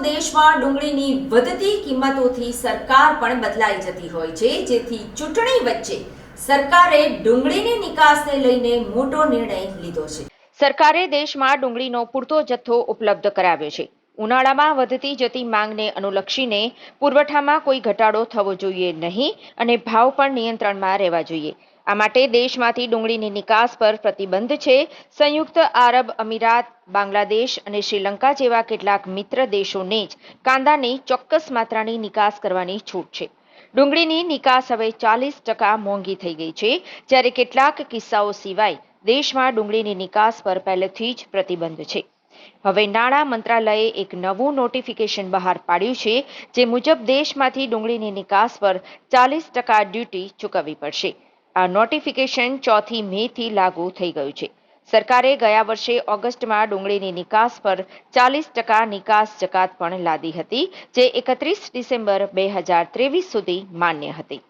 દેશમાં ડુંગળીની વધતી કિંમતોથી સરકાર પણ બદલાઈ જતી હોય છે. જેથી ચૂંટણી વચ્ચે સરકારે ડુંગળીની નિકાસને લઈને મોટો નિર્ણય લીધો છે. સરકારે દેશમાં ડુંગળીનો પૂરતો જથ્થો ઉપલબ્ધ કરાવ્યો છે. ઉનાળામાં વધતી જતી માંગને અનુલક્ષીને પુરવઠામાં કોઈ ઘટાડો થવો જોઈએ નહીં અને ભાવ પણ નિયંત્રણમાં રહેવા જોઈએ. આ માટે દેશમાંથી ડુંગળીની નિકાસ પર પ્રતિબંધ છે. સંયુક્ત આરબ અમીરાત, બાંગ્લાદેશ અને શ્રીલંકા જેવા કેટલાક મિત્ર દેશોને જ કાંદાની ચોક્કસ માત્રાની નિકાસ કરવાની છૂટ છે. ડુંગળીની નિકાસ હવે ચાલીસ ટકા મોંઘી થઈ ગઈ છે, જ્યારે કેટલાક કિસ્સાઓ સિવાય દેશમાં ડુંગળીની નિકાસ પર પહેલેથી જ પ્રતિબંધ છે. હવે નાણાં મંત્રાલયે એક નવું નોટિફિકેશન બહાર પાડ્યું છે, જે મુજબ દેશમાંથી ડુંગળીની નિકાસ પર ચાલીસ ટકા ડ્યુટી ચૂકવવી પડશે. આ નોટિફિકેશન ચોથી મેથી લાગુ થઈ ગયું છે. સરકારે ગયા વર્ષે ઓગસ્ટમાં ડુંગળીની નિકાસ પર ચાલીસ ટકા નિકાસ જકાત પણ લાદી હતી, જે એકત્રીસ ડિસેમ્બર બે હજાર ત્રેવીસ સુધી માન્ય હતી.